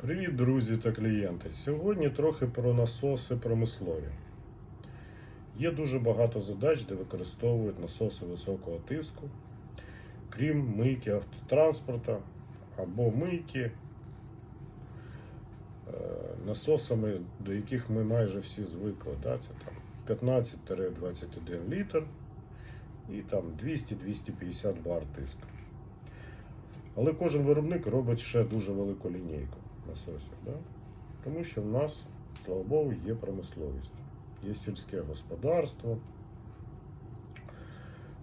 Привіт, друзі та клієнти. Сьогодні трохи про насоси промислові. Є дуже багато задач, де використовують насоси високого тиску, крім мийки автотранспорта або мийки е, насосами, до яких ми майже всі звикли. Да? Це там 15-21 літр і там 200-250 бар тиску. Але кожен виробник робить ще дуже велику лінійку насосів. Да? Тому що в нас, слава Богу, є промисловість, є сільське господарство,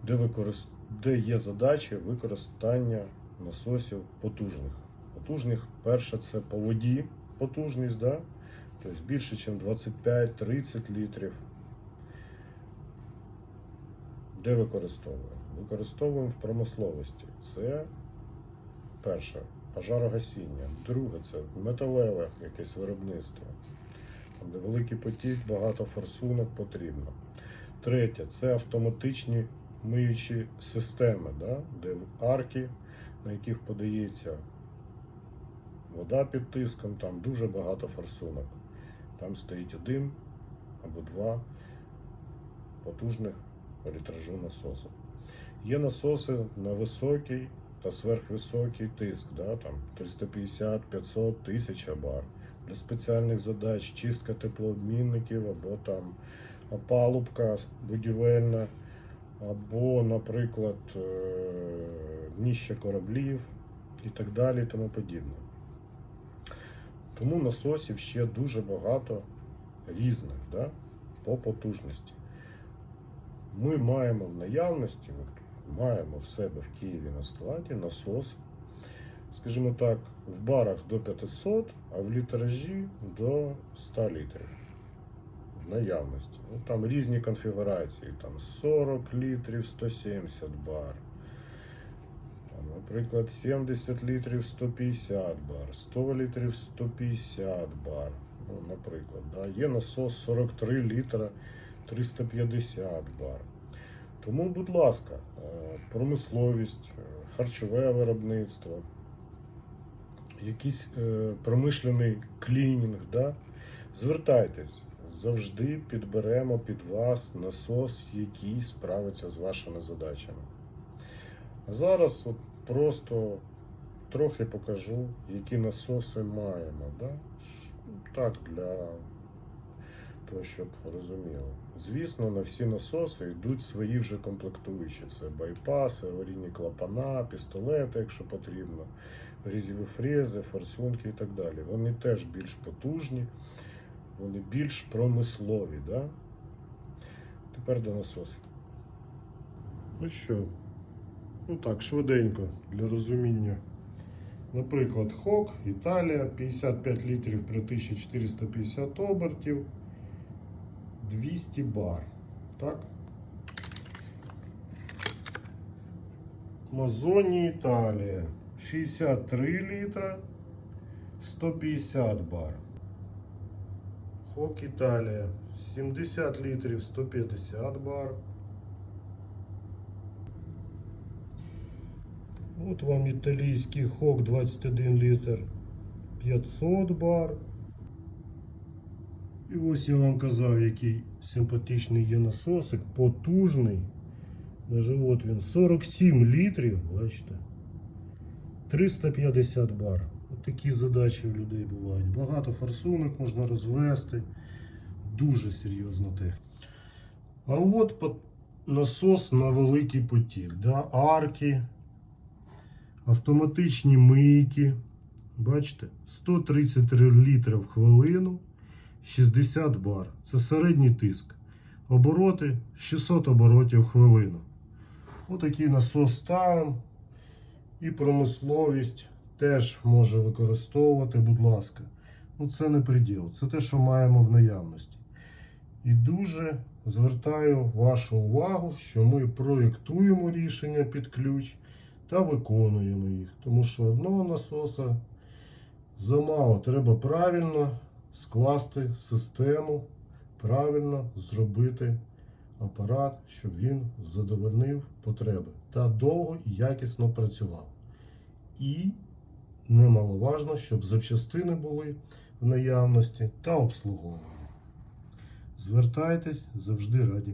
де, використ... де є задачі використання насосів потужних. Потужних, перше, це по воді потужність, да? тобто більше, ніж 25-30 літрів. Де використовуємо? Використовуємо в промисловості. Це перше пожарогасіння. Друге це металеве якесь виробництво. Там, великий потік, багато форсунок потрібно. Третє це автоматичні миючі системи, да? де арки, на яких подається вода під тиском, там дуже багато форсунок. Там стоїть один або два потужних літражу насосу. Є насоси на високий та сверхвисокий тиск, да, там 350, 500, 1000 бар. Для спеціальних задач чистка теплообмінників або там опалубка будівельна, або, наприклад, е, дніще кораблів і так далі і тому подібне. Тому насосів ще дуже багато різних да, по потужності. Ми маємо в наявності, маємо в себе в Києві на складі насос, скажімо так, в барах до 500, а в літражі до 100 літрів. В наявності. Ну, там різні конфігурації, там 40 літрів, 170 бар. Наприклад, 70 літрів 150 бар, 100 літрів 150 бар. Ну, наприклад, да. Є насос 43 літра 350 бар. Тому, будь ласка, е, промисловість, е, харчове виробництво, якийсь е, промишлений клінінг, да? звертайтесь, завжди підберемо під вас насос, який справиться з вашими задачами. А зараз от просто трохи покажу, які насоси маємо. Да? Так, для того, щоб розуміли. Звісно, на всі насоси йдуть свої вже комплектуючі. Це байпаси, аварійні клапана, пістолети, якщо потрібно, різьові фрези, форсунки і так далі. Вони теж більш потужні, вони більш промислові. Да? Тепер до насосів. Ну що, ну так, швиденько для розуміння. Наприклад, Хок, Італія, 55 літрів при 1450 обертів. 200 бар. Так? Мазоні Італія. 63 літра 150 бар. Хок Італія. 70 літрів 150 бар. От вам італійський хок 21 літр 500 бар. І ось я вам казав, який симпатичний є насосик, потужний. Даже от він 47 літрів, бачите. 350 бар. От такі задачі у людей бувають. Багато форсунок можна розвести. Дуже серйозна техніка. А от насос на великий потік. Да? Арки, автоматичні мийки. Бачите? 133 літри в хвилину. 60 бар. Це середній тиск. Обороти 600 оборотів хвилину. Отакий насос ставимо. І промисловість теж може використовувати, будь ласка. Ну це не приділ, це те, що маємо в наявності. І дуже звертаю вашу увагу, що ми проєктуємо рішення під ключ та виконуємо їх. Тому що одного насоса замало. Треба правильно скласти систему, правильно зробити апарат, щоб він задовольнив потреби та довго і якісно працював. І немаловажно, щоб запчастини були в наявності та обслуговування. Звертайтесь завжди раді.